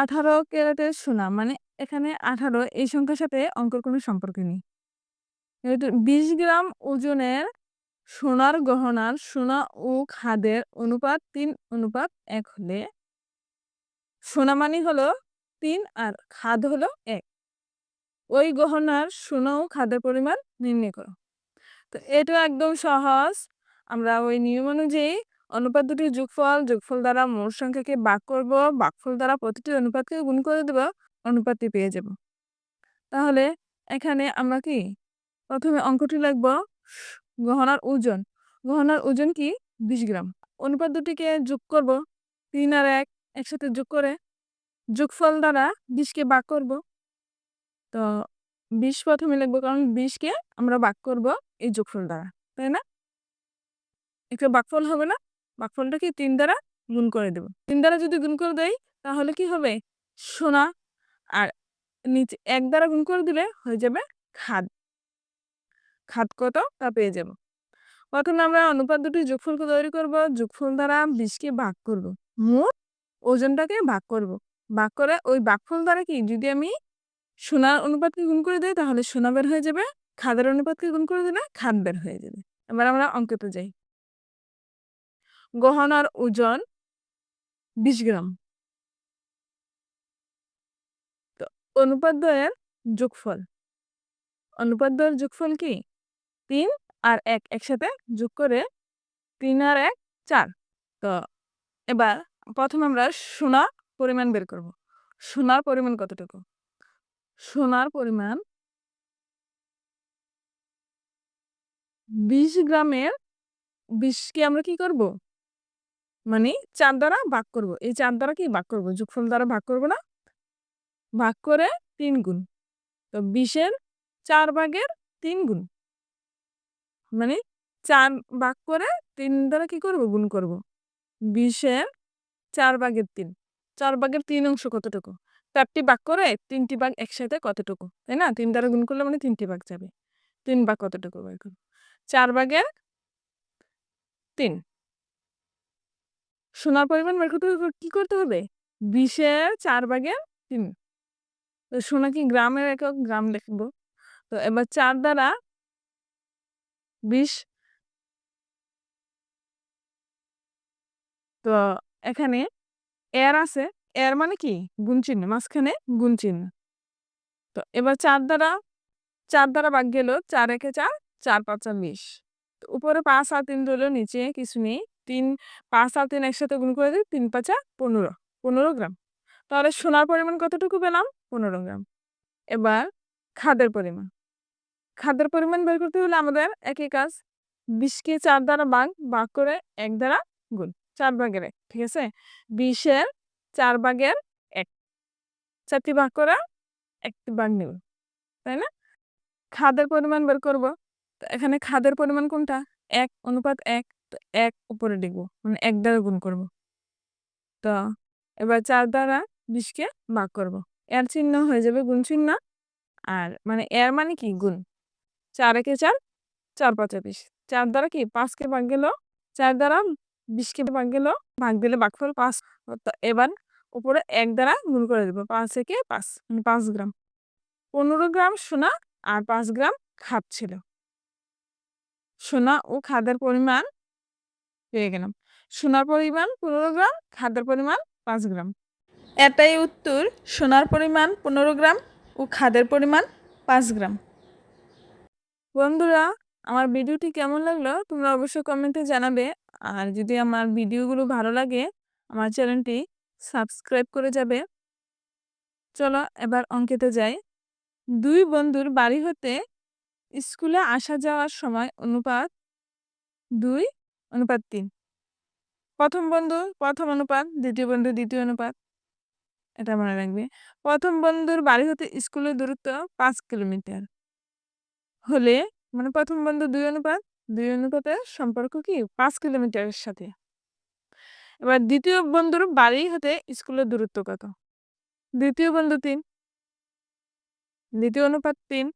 আঠারো ক্যারেটের সোনা মানে এখানে আঠারো, এই সংখ্যার সাথে অঙ্কের কোনো সম্পর্ক নেই। বিশ গ্রাম ওজনের সোনার গহনার সোনা ও খাদের অনুপাত তিন, অনুপাত এক হলে সোনা মানি হলো তিন আর খাদ হলো এক। ওই গহনার সোনা ও খাদের পরিমাণ নির্ণয় করো। তো এটা একদম সহজ। আমরা ওই নিয়ম অনুযায়ী অনুপাত দুটির যোগফল যোগফল দ্বারা মোট সংখ্যাকে ভাগ করব, ভাগফল দ্বারা প্রতিটি অনুপাতকে গুণ করে দেব, অনুপাতটি পেয়ে যাব। তাহলে এখানে আমরা কি? প্রথমে অঙ্কটি লিখব। গহনার ওজন। গহনার ওজন কি? বিশ গ্রাম। অনুপাত দুটিকে যোগ করব। তিন আর এক একসাথে যোগ করে যোগফল দ্বারা বিশকে ভাগ করব। তো বিশ প্রথমে লিখব, কারণ বিশকে আমরা ভাগ করব এই যোগফল দ্বারা, তাই না? একটা বাকফল হবে না? বাকফলটাকে তিন দ্বারা গুণ করে দেব? তিন দ্বারা যদি গুণ করে দেই, তাহলে কি হবে? সোনা আর নিচে এক দ্বারা গুণ করে দিলে হয়ে যাবে খাদ। খাদ কত? তা পেয়ে যাব। প্রথমে আমরা অনুপাত দুটি যোগফল তৈরি করব। যোগফল দ্বারা বিশকে ভাগ করব। মোট ওজনটাকে ভাগ করব। ভাগ করে ওই বাকফল দ্বারা কি? যদি আমি সোনার অনুপাতকে গুণ করে দিই, তাহলে সোনা বের হয়ে যাবে, খাদের অনুপাতকে গুণ করে দিলে খাদ বের হয়ে যাবে। এবার আমরা অঙ্কতে যাই। গহনার ওজন বিশ গ্রাম। তো অনুপাদ্বয়ের যোগফল। অনুপাদ্বয়ের যোগফল কি? তিন আর এক একসাথে যোগ করে তিন আর এক চার। তো এবার প্রথম আমরা সোনা পরিমাণ বের করব। সোনার পরিমাণ কতটুকু? সোনার পরিমাণ বিশ গ্রামের বিশকে আমরা কি করব? মানে চার দ্বারা ভাগ করব। এই চার দ্বারা কি ভাগ করব? যোগফল দ্বারা ভাগ করব না? ভাগ করে তিন গুণ। তো বিশের চার ভাগের তিন গুণ। মানে চার ভাগ করে তিন দ্বারা কি করব? গুণ করব। বিশের চার ভাগের তিন। চার ভাগের তিন অংশ কতটুকু? চারটি ভাগ করে তিনটি ভাগ একসাথে কতটুকু? তাই না? তিন দ্বারা গুণ করলে মানে তিনটি ভাগ যাবে। তিন ভাগ কতটুকু? বের চার ভাগের তিন। সোনার পরিমাণ বের করতে কি করতে হবে? বিশের চার ভাগের তিন। তো সোনা কি গ্রামের একক? গ্রাম লিখব। তো এবার চার দ্বারা বিশ। তো এখানে এর আছে, এর মানে কি? গুণ চিহ্ন, মাঝখানে গুণ চিহ্ন। তো এবার চার দ্বারা চার দ্বারা ভাগ গেল, চার একে চার চার পাঁচা বিশ। উপরে পাঁচ আর তিন রইল নিচে কিছু নেই। তিন, পাঁচ আর তিন একসাথে গুণ করে দিই, তিন পাঁচা পনেরো পনেরো গ্রাম। তাহলে সোনার পরিমাণ কতটুকু পেলাম? পনেরো গ্রাম। এবার খাদের পরিমাণ। খাদ্যের পরিমাণ বের করতে হলে আমাদের একই কাজ। বিশকে চার দ্বারা ভাগ ভাগ করে এক দ্বারা গুণ। চার ভাগের এক, ঠিক আছে? বিশের চার ভাগের এক। চারটি ভাগ করে একটি ভাগ নেব, তাই না? খাদের পরিমাণ বের করব। এখানে খাদের পরিমাণ কোনটা? এক, অনুপাত এক। তো এক উপরে লিখব মানে এক দ্বারা গুণ করব। তো এবার চার দ্বারা বিশকে ভাগ করব। এর চিহ্ন হয়ে যাবে গুণ চিহ্ন। আর মানে এর মানে কি? গুণ। চার একে চার চার পাঁচে বিশ। চার দ্বারা কি? পাঁচকে ভাগ গেল, চার দ্বারা বিশকে ভাগ গেল, ভাগ দিলে ভাগফল পাঁচ। তো এবার উপরে এক দ্বারা গুণ করে দেবো, পাঁচ একে পাঁচ মানে পাঁচ গ্রাম। পনেরো গ্রাম সোনা আর পাঁচ গ্রাম খাদ ছিল। সোনা ও খাদের পরিমাণ পেয়ে গেলাম। সোনার পরিমাণ পনেরো গ্রাম খাদের পরিমাণ পাঁচ গ্রাম। এটাই উত্তর সোনার পরিমাণ পনেরো গ্রাম ও খাদের পরিমাণ পাঁচ গ্রাম। বন্ধুরা আমার ভিডিওটি কেমন লাগল তোমরা অবশ্যই কমেন্টে জানাবে। আর যদি আমার ভিডিওগুলো ভালো লাগে আমার চ্যানেলটি সাবস্ক্রাইব করে যাবে। চলো এবার অঙ্কেতে যাই। দুই বন্ধুর বাড়ি হতে স্কুলে আসা যাওয়ার সময় অনুপাত দুই অনুপাত তিন। প্রথম বন্ধু, প্রথম অনুপাত, দ্বিতীয় বন্ধু, দ্বিতীয় অনুপাত। এটা মনে রাখবে। প্রথম বন্ধুর বাড়ি হতে স্কুলের দূরত্ব পাঁচ কিলোমিটার। হলে মানে প্রথম বন্ধু দুই অনুপাত, দুই অনুপাতের সম্পর্ক কি? পাঁচ কিলোমিটারের সাথে। এবার দ্বিতীয় বন্ধুর বাড়ি হতে স্কুলের দূরত্ব কত? দ্বিতীয় বন্ধু তিন। দ্বিতীয় অনুপাত তিন।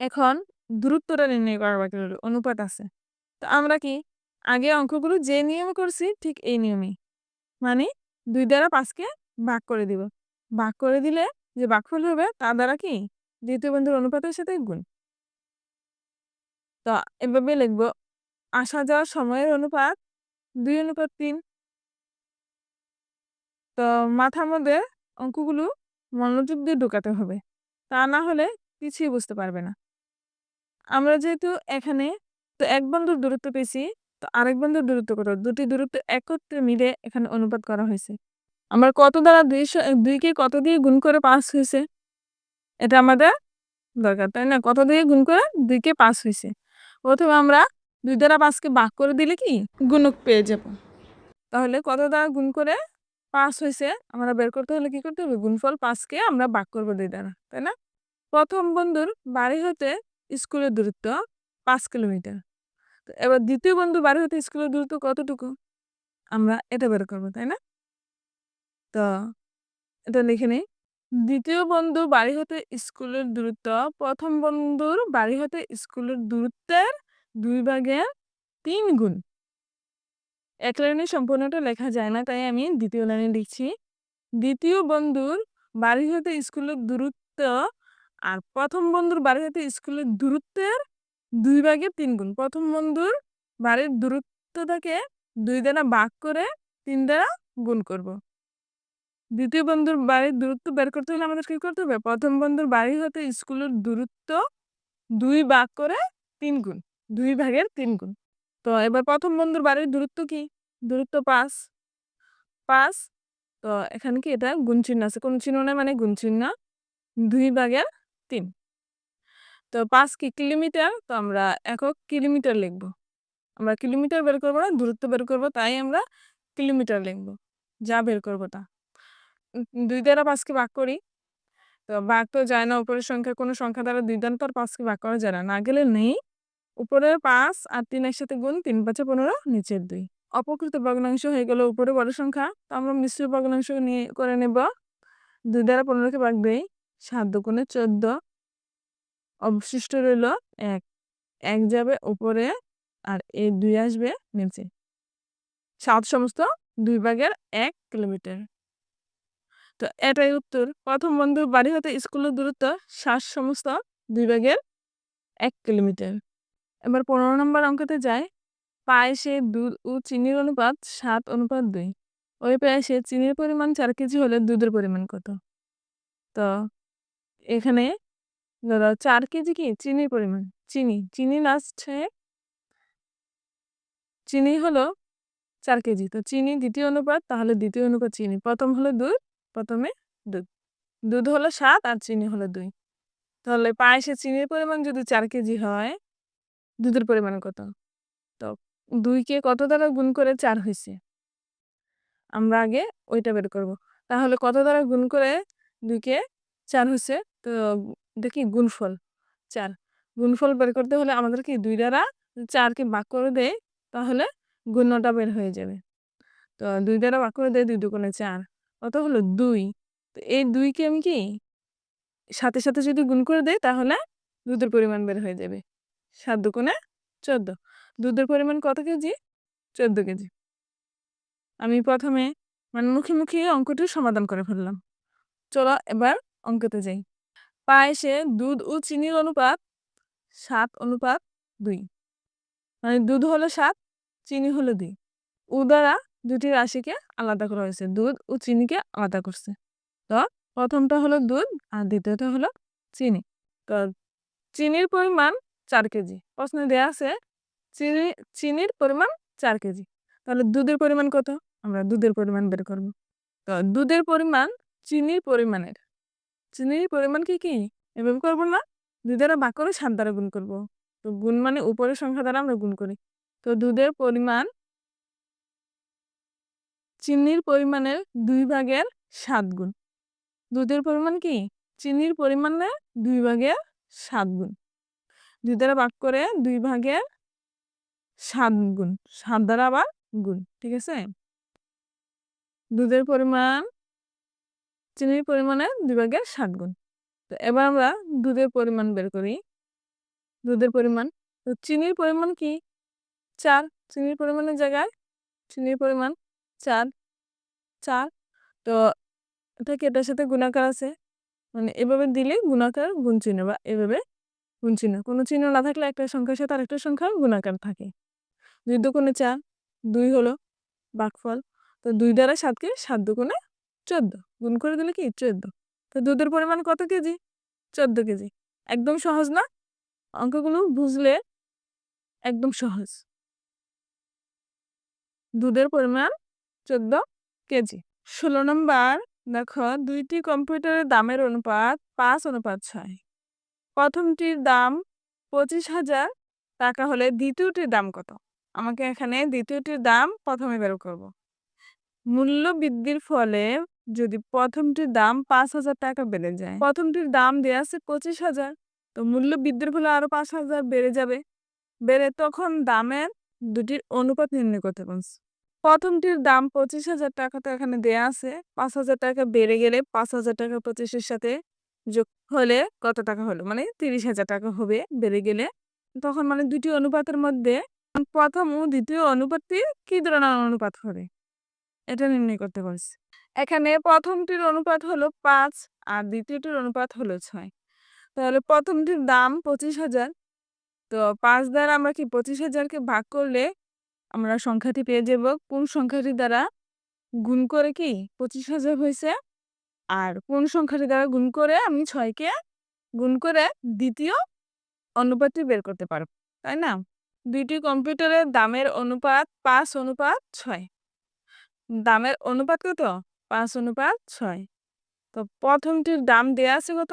এখন দূরত্বটা নির্ণয় করার বাকি অনুপাত আছে। তো আমরা কি আগে অঙ্কগুলো যে নিয়মে করছি, ঠিক এই নিয়মে মানে দুই দ্বারা পাঁচকে ভাগ করে দিব। ভাগ করে দিলে যে ভাগফল হবে, তা দ্বারা কি? দ্বিতীয় বন্ধুর অনুপাতের সাথে গুণ। তো এভাবে লিখব, আসা যাওয়ার সময়ের অনুপাত দুই অনুপাত তিন। তো মাথার মধ্যে অঙ্কগুলো মনোযোগ দিয়ে ঢোকাতে হবে। তা না হলে কিছুই বুঝতে পারবে না। আমরা যেহেতু এখানে তো এক বন্ধুর দূরত্ব পেয়েছি। তো আরেক বন্ধুর দূরত্ব কত? দুটি দূরত্ব একত্রে মিলে এখানে অনুপাত করা হয়েছে। আমার কত দ্বারা দুইশো, দুইকে কত দিয়ে গুণ করে পাস হয়েছে? এটা আমাদের দরকার, তাই না? কত দিয়ে গুণ করে দুইকে পাস হয়েছে? প্রথমে আমরা দুই দ্বারা পাঁচকে ভাগ করে দিলে কি? গুণক পেয়ে যাব। তাহলে কত দ্বারা গুণ করে পাস হয়েছে? আমরা বের করতে হলে কি করতে হবে? গুণফল পাঁচকে আমরা ভাগ করব দুই দ্বারা, তাই না? প্রথম বন্ধুর বাড়ি হতে স্কুলের দূরত্ব পাঁচ কিলোমিটার। তো এবার দ্বিতীয় বন্ধু বাড়ি হতে স্কুলের দূরত্ব কতটুকু? আমরা এটা বের করব, তাই না? তো এটা লিখে নিই। দ্বিতীয় বন্ধু বাড়ি হতে স্কুলের দূরত্ব, প্রথম বন্ধুর বাড়ি হতে স্কুলের দূরত্বের দুই ভাগের তিন গুণ। এক লাইনে সম্পূর্ণটা লেখা যায় না, তাই আমি দ্বিতীয় লাইনে লিখছি। দ্বিতীয় বন্ধুর বাড়ি হতে স্কুলের দূরত্ব আর প্রথম বন্ধুর বাড়ি হতে স্কুলের দূরত্বের দুই ভাগের তিন গুণ। প্রথম বন্ধুর বাড়ির দূরত্বটাকে দুই দ্বারা ভাগ করে তিন দ্বারা গুণ করব। দ্বিতীয় বন্ধুর বাড়ির দূরত্ব বের করতে হলে আমাদের কি করতে হবে? প্রথম বন্ধুর বাড়ি হতে স্কুলের দূরত্ব দুই ভাগ করে তিন গুণ, দুই ভাগের তিন গুণ। তো এবার প্রথম বন্ধুর বাড়ির দূরত্ব কি? দূরত্ব পাঁচ। পাঁচ, তো এখানে কি এটা? গুণ চিহ্ন আছে। কোন চিহ্ন না মানে গুণ চিহ্ন দুই ভাগের তিন। তো পাঁচ কি কিলোমিটার? তো আমরা একক কিলোমিটার লিখব। আমরা কিলোমিটার বের করব না, দূরত্ব বের করব, তাই আমরা কিলোমিটার লিখব। যা বের করব তা। দুই দ্বারা পাঁচকে ভাগ করি। তো ভাগ তো যায় না, উপরের সংখ্যা, কোনো সংখ্যা দ্বারা দুই দ্বারা আর পাঁচকে ভাগ করা যায় না। না গেলে নেই। উপরের পাঁচ আর তিন একসাথে গুণ, তিন পাঁচে পনেরো, নিচের দুই। অপকৃত ভগ্নাংশ হয়ে গেল উপরে বড় সংখ্যা। তো আমরা মিশ্র ভগ্নাংশ নিয়ে করে নেব। দুই দ্বারা পনেরোকে ভাগ দেই। সাত দুগুণে চোদ্দ। অবশিষ্ট রইল এক এক যাবে উপরে আর এই দুই আসবে নিচে। সাত সমস্ত দুই ভাগের এক কিলোমিটার। তো এটাই উত্তর। প্রথম বন্ধুর বাড়ি হতে স্কুলের দূরত্ব সাত সমস্ত দুই ভাগের এক কিলোমিটার। এবার পনেরো নম্বর অঙ্কতে যায় পায়েসে দুধ ও চিনির অনুপাত সাত, অনুপাত দুই। ওই পায়েসে চিনির পরিমাণ চার কেজি হলে দুধের পরিমাণ কত? তো এখানে ধরো চার কেজি কি? চিনির পরিমাণ। চিনি চিনি লাস্টে চিনি হলো চার কেজি। তো চিনি দ্বিতীয় অনুপাত, তাহলে দ্বিতীয় অনুপাত চিনি। প্রথম হলো দুধ, প্রথমে দুধ। দুধ হলো সাত আর চিনি হলো দুই। তাহলে পায়েসে চিনির পরিমাণ যদি চার কেজি হয়, দুধের পরিমাণ কত? তো দুইকে কত দ্বারা গুণ করে চার হয়েছে? আমরা আগে ওইটা বের করব। তাহলে কত দ্বারা গুণ করে দুইকে চার হয়েছে? তো দেখি গুণফল। চার, গুণফল বের করতে হলে আমাদের কি দুই দ্বারা চারকে ভাগ করে দেয়, তাহলে গুণটা বের হয়ে যাবে। তো দুই দ্বারা ভাগ করে দেয় দুই দুগুণে চার কত হলো দুই। তো এই দুইকে আমি কি সাথে সাথে যদি গুণ করে দেয় তাহলে দুধের পরিমাণ বের হয়ে যাবে। সাত দুগুণে চোদ্দ, দুধের পরিমাণ কত কেজি? চোদ্দ কেজি। আমি প্রথমে মানে মুখে মুখে অঙ্কটি সমাধান করে ফেললাম। চলো এবার অঙ্কতে যাই। পায়েসে দুধ ও চিনির অনুপাত সাত অনুপাত দুই। মানে দুধ হলো সাত, চিনি হলো দুই। উ দ্বারা দুটি রাশিকে আলাদা করা হয়েছে, দুধ ও চিনিকে আলাদা করছে। তো প্রথমটা হলো দুধ আর দ্বিতীয়টা হলো চিনি। তো চিনির পরিমাণ চার কেজি। প্রশ্নে দেওয়া আছে, চিনি, চিনির পরিমাণ চার কেজি। তাহলে দুধের পরিমাণ কত? আমরা দুধের পরিমাণ বের করব। তো দুধের পরিমাণ চিনির পরিমাণের। চিনির পরিমাণ কি কি? এভাবে করব না। দুই দ্বারা ভাগ করে সাত দ্বারা গুণ করব। তো গুণ মানে উপরের সংখ্যা দ্বারা আমরা গুণ করি। তো দুধের পরিমাণ চিনির পরিমাণের দুই ভাগের সাত গুণ। দুধের পরিমাণ কি? চিনির পরিমাণে দুই ভাগের সাত গুণ। দুই দ্বারা ভাগ করে দুই ভাগের সাত গুণ। সাত দ্বারা আবার গুণ, ঠিক আছে? দুধের পরিমাণ চিনির পরিমাণে দুই ভাগের সাত গুণ। তো এবার আমরা দুধের পরিমাণ বের করি। দুধের পরিমাণ, তো চিনির পরিমাণ কি? চার। চিনির পরিমাণের জায়গায় চিনির পরিমাণ চার। চার। তো এটা কি এটার সাথে গুণাকার আছে? মানে এভাবে দিলে গুণাকার গুণ চিহ্ন বা এভাবে গুণ চিহ্ন। কোনো চিহ্ন না থাকলে একটা সংখ্যার সাথে আরেকটা সংখ্যা গুণাকার থাকে। দুই দুগুণে চার, দুই হলো বাঘফল তো দুই দ্বারা সাতকে সাত দুগুণে চোদ্দ। গুণ করে দিলে কি? চোদ্দ। তো দুধের পরিমাণ কত কেজি? চোদ্দ কেজি। একদম সহজ না? অঙ্কগুলো বুঝলে একদম সহজ। দুধের পরিমাণ চোদ্দ কেজি। ষোলো নম্বর, দেখো, দুইটি কম্পিউটারের দামের অনুপাত পাঁচ অনুপাত ছয়। প্রথমটির দাম পঁচিশ হাজার, টাকা হলে দ্বিতীয়টির দাম কত? আমাকে এখানে দ্বিতীয়টির দাম প্রথমে বের করব। মূল্য বৃদ্ধির ফলে যদি প্রথমটির দাম পাঁচ হাজার টাকা বেড়ে যায়, প্রথমটির দাম দেওয়া আছে পঁচিশ হাজার, তো মূল্য বৃদ্ধির ফলে আরও পাঁচ হাজার বেড়ে যাবে। বেড়ে তখন দামের দুটির অনুপাত নির্ণয় করতে পারছি। প্রথমটির দাম পঁচিশ হাজার টাকা তো এখানে দেয়া আছে, পাঁচ হাজার টাকা বেড়ে গেলে পাঁচ হাজার টাকা পঁচিশের সাথে যোগ হলে কত টাকা হলো? মানে তিরিশ হাজার টাকা হবে বেড়ে গেলে। তখন মানে দুটি অনুপাতের মধ্যে প্রথম ও দ্বিতীয় অনুপাতটি কি ধরনের অনুপাত হবে? এটা নির্ণয় করতে পারছি এখানে প্রথমটির অনুপাত হলো পাঁচ আর দ্বিতীয়টির অনুপাত হলো ছয়। তাহলে প্রথমটির দাম পঁচিশ হাজার। তো পাঁচ দ্বারা আমরা কি পঁচিশ হাজারকে ভাগ করলে আমরা সংখ্যাটি পেয়ে যাব? কোন সংখ্যাটি দ্বারা গুণ করে কি পঁচিশ হাজার হয়েছে? আর কোন সংখ্যাটি দ্বারা গুণ করে আমি ছয়কে গুণ করে দ্বিতীয় অনুপাতটি বের করতে পারব, তাই না? দুইটি কম্পিউটারের দামের অনুপাত পাঁচ, অনুপাত ছয়। দামের অনুপাত কত? পাঁচ অনুপাত ছয়। তো প্রথমটির দাম দেয়া আছে কত?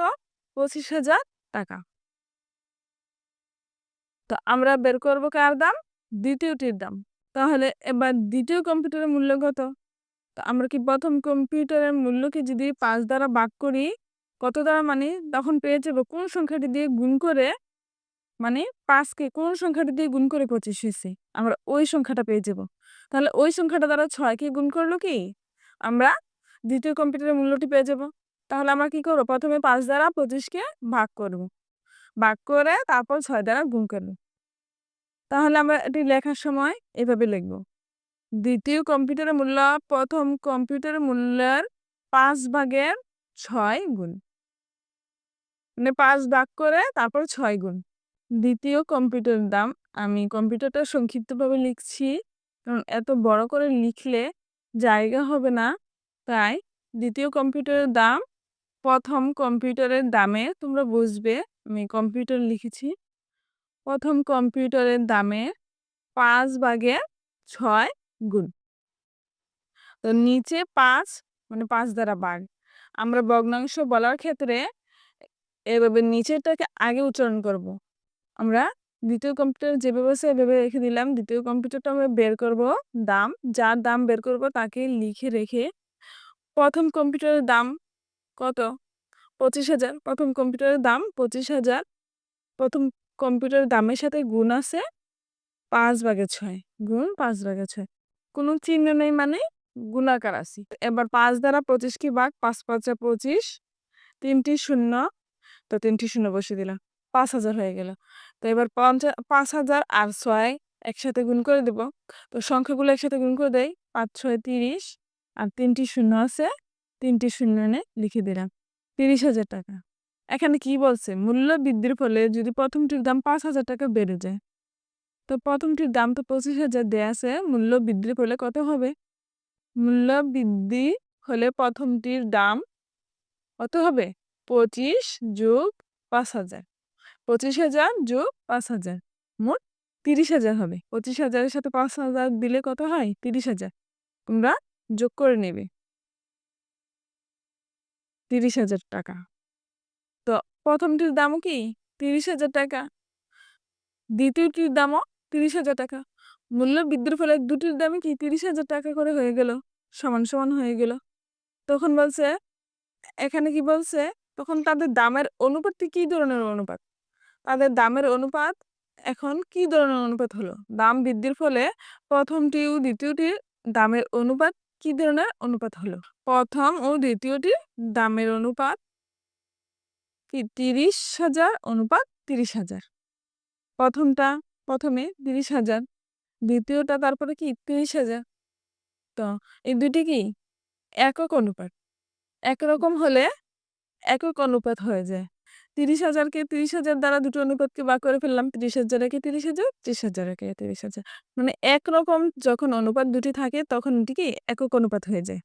পঁচিশ হাজার টাকা। তো আমরা বের করব কার দাম? দ্বিতীয়টির দাম। তাহলে এবার দ্বিতীয় কম্পিউটারের মূল্য কত? তো আমরা কি প্রথম কম্পিউটারের মূল্যকে যদি পাঁচ দ্বারা ভাগ করি, কত দ্বারা মানে? তখন পেয়ে যাব কোন সংখ্যাটি দিয়ে গুণ করে মানে পাঁচকে কোন সংখ্যাটি দিয়ে গুণ করে পঁচিশ হয়েছে? আমরা ওই সংখ্যাটা পেয়ে যাব। তাহলে ওই সংখ্যাটা দ্বারা ছয়কে গুণ করল কি? আমরা দ্বিতীয় কম্পিউটারের মূল্যটি পেয়ে যাব। তাহলে আমরা কি করব? প্রথমে পাঁচ দ্বারা পঁচিশকে ভাগ করব। ভাগ করে তারপর ছয় দ্বারা গুণ করব। তাহলে আমরা এটি লেখার সময় এভাবে লিখব। দ্বিতীয় কম্পিউটারের মূল্য, প্রথম কম্পিউটারের মূল্যের পাঁচ ভাগের ছয় গুণ। মানে পাঁচ ভাগ করে তারপর ছয় গুণ। দ্বিতীয় কম্পিউটারের দাম, আমি কম্পিউটারটা সংক্ষিপ্তভাবে লিখছি। কারণ এত বড় করে লিখলে জায়গা হবে না। তাই দ্বিতীয় কম্পিউটারের দাম, প্রথম কম্পিউটারের দামে তোমরা বুঝবে, আমি কম্পিউটার লিখেছি। প্রথম কম্পিউটারের দামে পাঁচ ভাগে ছয় গুণ। তো নিচে পাঁচ মানে পাঁচ দ্বারা বাঘ আমরা ভগ্নাংশ বলার ক্ষেত্রে এভাবে নিচেরটাকে আগে উচ্চারণ করব। আমরা দ্বিতীয় কম্পিউটার যেভাবে আছে, এভাবে রেখে দিলাম। দ্বিতীয় কম্পিউটারটা আমরা বের করব, দাম, যার দাম বের করব তাকে লিখে রেখে। প্রথম কম্পিউটারের দাম কত? পঁচিশ হাজার। প্রথম কম্পিউটারের দাম পঁচিশ হাজার। প্রথম কম্পিউটারের দামের সাথে গুণ আছে পাঁচ ভাগে ছয়। গুণ পাঁচ ভাগে ছয়। কোনো চিহ্ন নেই মানে গুণাকার আছি। এবার পাঁচ দ্বারা পঁচিশ কি ভাগ? পাঁচ পাঁচা পঁচিশ। তিনটি শূন্য। তো তিনটি শূন্য বসে দিলাম। পাঁচ হাজার হয়ে গেল। তো এবার পঞ্চাশ পাঁচ হাজার আর ছয় একসাথে গুণ করে দেব। তো সংখ্যাগুলো একসাথে গুণ করে দেয় পাঁচ ছয় তিরিশ আর তিনটি শূন্য আছে, তিনটি শূন্য এনে লিখে দিলাম, তিরিশ হাজার টাকা। এখানে কি বলছে? মূল্য বৃদ্ধির ফলে যদি প্রথমটির দাম পাঁচ হাজার টাকা বেড়ে যায়, তো প্রথমটির দাম তো পঁচিশ হাজার দেয়া আছে, মূল্য বৃদ্ধির ফলে কত হবে? মূল্য বৃদ্ধি হলে প্রথমটির দাম কত হবে? পঁচিশ যোগ পাঁচ হাজার। পঁচিশ হাজার যোগ পাঁচ হাজার। মোট তিরিশ হাজার হবে। পঁচিশ হাজারের সাথে পাঁচ হাজার দিলে কত হয়? তিরিশ হাজার। তোমরা যোগ করে নেবে। তিরিশ হাজার টাকা। তো প্রথমটির দামও কি? তিরিশ হাজার টাকা। দ্বিতীয়টির দামও তিরিশ হাজার টাকা। মূল্য বৃদ্ধির ফলে দুটির দামই কি তিরিশ হাজার টাকা করে হয়ে গেল? সমান সমান হয়ে গেল। তখন বলছে, এখানে কি বলছে? তখন তাদের দামের অনুপাতটি কি ধরনের অনুপাত? তাদের দামের অনুপাত এখন কি ধরনের অনুপাত হলো? দাম বৃদ্ধির ফলে প্রথমটি ও দ্বিতীয়টির দামের অনুপাত কি ধরনের অনুপাত হলো? প্রথম ও দ্বিতীয়টির দামের অনুপাত কি? তিরিশ হাজার অনুপাত তিরিশ হাজার। প্রথমটা, প্রথমে তিরিশ হাজার, দ্বিতীয়টা তারপরে কি? তিরিশ হাজার। তো এই দুটি কি? একক অনুপাত। একরকম হলে একক অনুপাত হয়ে যায়। ৩০,০০০ কে ৩০,০০০ দ্বারা দুটো অনুপাতকে বা করে ফেললাম। তিরিশ হাজারকে তিরিশ হাজার তিরিশ হাজারকে তিরিশ হাজার মানে একরকম যখন অনুপাত দুটি থাকে তখন এটি একক অনুপাত হয়ে যায়।